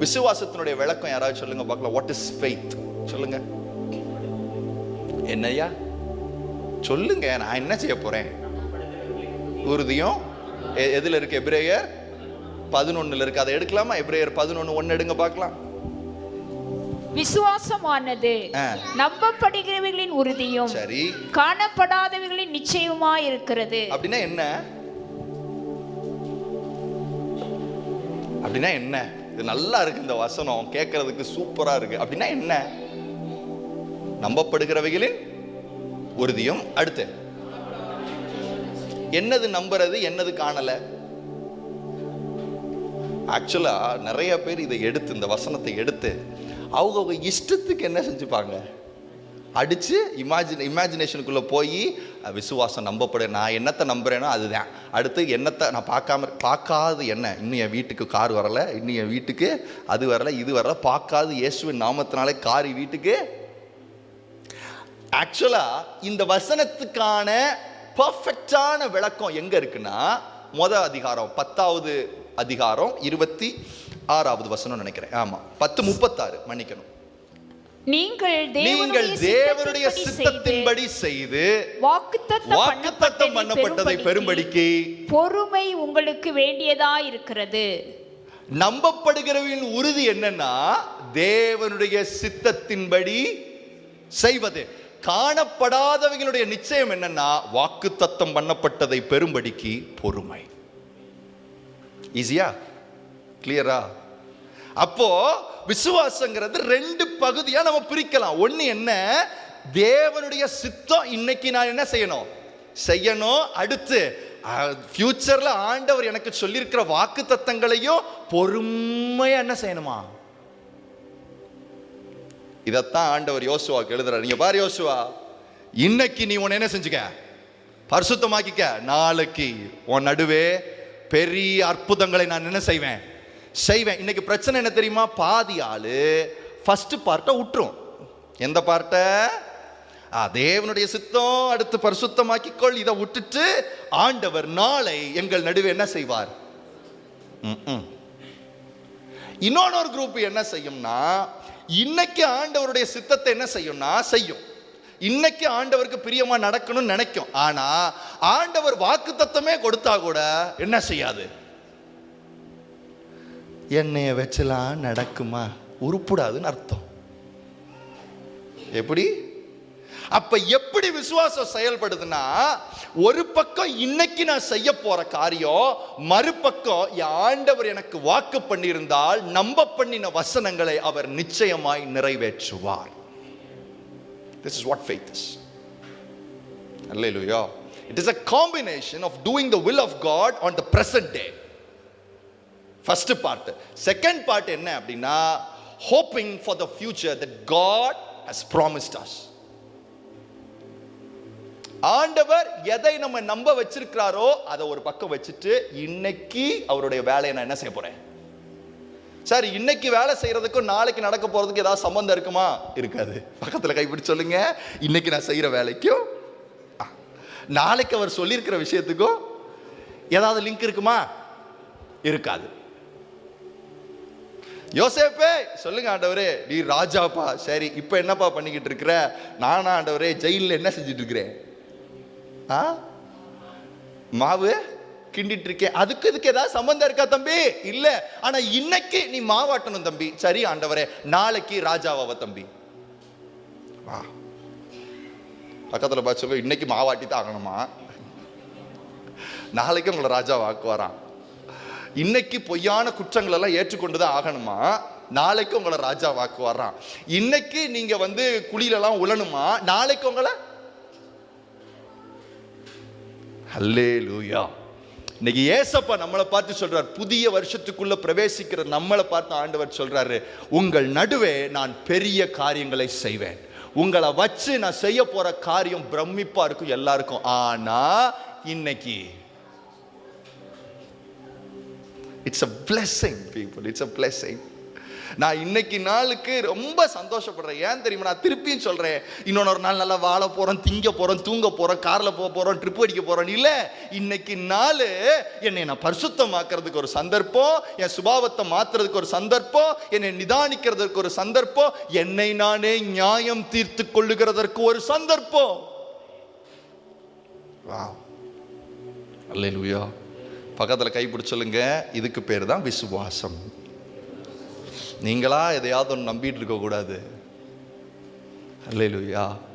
விசுவாசத்தினுடைய விளக்கம் யாராவது சொல்லுங்க பார்க்கலாம். வாட் இஸ் ஃபெய்த் சொல்லுங்க. என்னய்யா? சொல்லுங்க நான் என்ன செய்ய போறேன்? உறுதியும் எதுல இருக்கு எபிரேயர்? பதினொன்னுல இருக்கு. அதை எடுக்கலாமா? எபிரேயர் பதினொன்னு ஒன்னு எடுங்க பார்க்கலாம். விசுவாசமானது ஆ. நம்பப்படுகிறவைகளின் உறுதியும் சரி. காணப்படாதவைகளின் நிச்சயமாய் இருக்கிறது அப்படின்னா என்ன? அப்படின்னா என்ன? இது நல்லா இருக்கு இந்த வசனம். கேட்கறதுக்கு சூப்பரா இருக்கு. அப்படின்னா என்ன? நம்பப்படுகிறவைகளின் உறுதியும் அடுத்து. என்னது நம்புறது என்னது காணல? ஆக்சுவலா நிறைய பேர் இதை எடுத்து இந்த வசனத்தை எடுத்து அவங்க இஷ்டத்துக்கு என்ன செஞ்சுப்பாங்க? அடித்து இமேஜின் இமேஜினேஷனுக்குள்ளே போய் விசுவாசம் நம்பப்படு நான் என்னத்தை நம்புகிறேனோ அதுதான். அடுத்து என்னத்தை நான் பார்க்காம பார்க்காது என்ன? இன்னும் என் வீட்டுக்கு கார் வரல இன்னும் என் வீட்டுக்கு அது வரல இது வரல பார்க்காது இயேசுவின் நாமத்தினாலே கார் வீட்டுக்கு. ஆக்சுவலாக இந்த வசனத்துக்கான பர்ஃபெக்டான விளக்கம் எங்கே இருக்குன்னா மொதல் அதிகாரம் பத்தாவது அதிகாரம் இருபத்தி ஆறாவது வசனம் நினைக்கிறேன். ஆமாம் பத்து முப்பத்தாறு மன்னிக்கணும். நீங்கள் தேவனுடைய சித்தத்தின்படி செய்து வாக்குத்தத்தம் பண்ணப்பட்டதை பெரும்படிக்கு பொறுமை உங்களுக்கு வேண்டியதா இருக்கிறது. நம்பப்படுகிறவர்களின் உறுதி என்னன்னா தேவனுடைய சித்தத்தின்படி செய்வது. காணப்படாதவங்களுடைய நிச்சயம் என்னன்னா வாக்குத்தத்தம் பண்ணப்பட்டதை பெரும்படிக்கு பொறுமை. ஈஸியா கிளியரா அப்போ விசுவாசங்கிறது ரெண்டு பகுதியா நம்ம பிரிக்கலாம். ஒன்று என்ன? தேவனுடைய சித்தம் இன்னைக்கு நான் என்ன செய்யணும்? செய்யணும். அடுத்து ஃபியூச்சரில் ஆண்டவர் எனக்கு சொல்லியிருக்கிற வாக்கு தத்தங்களையும் பொறுமையாக என்ன செய்யணுமா? இதைத்தான் ஆண்டவர் யோசுவாக்கு எழுதுறாரு. நீங்க பாரு யோசுவா இன்னைக்கு நீ உன்னை என்ன செஞ்சுக்க? பரிசுத்தமாக்கிக்க. நாளைக்கு உன் நடுவே பெரிய அற்புதங்களை நான் என்ன செய்வேன்? செய்வேன். இன்னைக்கு பிரச்சனை என்ன தெரியுமா? பாதி ஆள் ஃபஸ்ட்டு பார்ட்டை விட்டுரும் எந்த பார்ட்டை தேவனுடைய சித்தம் அடுத்து பரிசுத்தமாக்கிக்கொள். இதை விட்டுட்டு ஆண்டவர் நாளை எங்கள் நடுவே என்ன செய்வார்? இன்னொன்று ஒரு குரூப் என்ன செய்யும்னா இன்னைக்கு ஆண்டவருடைய சித்தத்தை என்ன செய்யும்னா செய்யும். இன்னைக்கு ஆண்டவருக்கு பிரியமா நடக்கணும்னு நினைக்கும். ஆனா ஆண்டவர் வாக்கு தத்தமே கொடுத்தா கூட என்ன செய்யாது? என்னைய வச்சலாம் நடக்குமா? உருப்படாதுன்னு அர்த்தம். எப்படி? அப்ப எப்படி விசுவாசம் செயல்படுதுன்னா ஒரு பக்கம் இன்னைக்கு நான் செய்ய போற காரியம் மறுபக்கம் ஆண்டவர் எனக்கு வாக்கு பண்ணியிருந்தால் நம்ப பண்ணின வசனங்களை அவர் நிச்சயமாய் நிறைவேற்றுவார். This is what faith is Hallelujah. It is a combination of doing the will of God on the present day first part second part என்ன அப்படின்னா hoping for the future that God has promised us ஆண்டவர் எதை நம்ம நம்ப வச்சிருக்கிறாரோ அதை ஒரு பக்கம் வச்சுட்டு இன்னைக்கு அவருடைய வேலையை நான் என்ன செய்ய போறேன்? சார் இன்னைக்கு வேலை செய்யறதுக்கும் நாளைக்கு நடக்க போறதுக்கு ஏதாவது சம்பந்தம் இருக்குமா? இருக்காது. பக்கத்தில் கைப்பிடி சொல்லுங்க. இன்னைக்கு நான் செய்யற வேலைக்கும் நாளைக்கு அவர் சொல்லியிருக்கிற விஷயத்துக்கும் ஏதாவது லிங்க் இருக்குமா? இருக்காது. யோசேப்பே சொல்லுங்க ஆண்டவரே. நீ ராஜாப்பா சரி இப்போ என்னப்பா பண்ணிக்கிட்டு இருக்கிற? நானா ஆண்டவரே ஜெயிலில் என்ன செஞ்சுட்டு இருக்கிறேன்? ஆ? மாவு கிண்டிட்டு இருக்கேன். அதுக்கு இதுக்கு ஏதாவது சம்பந்தம் இருக்கா தம்பி? இல்ல. ஆனா இன்னைக்கு நீ மாவாட்டணும் தம்பி. சரி ஆண்டவரே நாளைக்கு ராஜாவாவ தம்பி. வா. பக்கத்துல பார்த்து சொல்லு இன்னைக்கு மாவாட்டி தான் ஆகணுமா? நாளைக்கு உங்களை ராஜாவாக்குவாராம். இன்னைக்கு பொய்யான குற்றங்கள் எல்லாம் ஏற்றுக்கொண்டு தான் ஆகணுமா? நாளைக்கு உங்களை ராஜா வாக்கு வர்றான் இன்னைக்கு நீங்க வந்து குழியிலலாம் உழணுமா? நாளைக்கு உங்களை? ஹல்லே லூயா இன்னைக்கு ஏசப்பா நம்மளை பார்த்து சொல்றார் புதிய வருஷத்துக்குள்ள பிரவேசிக்கிற நம்மளை பார்த்து ஆண்டவர் சொல்றாரு உங்கள் நடுவே நான் பெரிய காரியங்களை செய்வேன். உங்களை வச்சு நான் செய்ய போற காரியம் பிரமிப்பா இருக்கும் எல்லாருக்கும். ஆனா இன்னைக்கு it's a blessing people. It's a blessing. நான் இன்னைக்கு நாளுக்கு ரொம்ப சந்தோஷப்படுறேன். ஏன் தெரியுமா? நான் திருப்பியும் சொல்றேன். இன்னொரு நாள் நல்லா வாழ போறோம் திங்க போறோம் தூங்க போறோம் கார்ல போக போறோம் ட்ரிப் அடிக்க போறோம். இல்ல இன்னைக்கு நாள் என்னை நான் பரிசுத்தமாக்குறதுக்கு ஒரு சந்தர்ப்பம் என் சுபாவத்தை மாத்துறதுக்கு ஒரு சந்தர்ப்பம் என்னை நிதானிக்கிறதுக்கு ஒரு சந்தர்ப்பம் என்னை நானே நியாயம் தீர்த்து கொள்ளுகிறதற்கு ஒரு சந்தர்ப்பம். வா அல்லேலூயா பக்கத்தில் கைப்பிடி சொல்லுங்க. இதுக்கு பேர் தான் விசுவாசம். நீங்களா எதையாவது ஒன்று நம்பிட்டு இருக்கக்கூடாது. கூடாது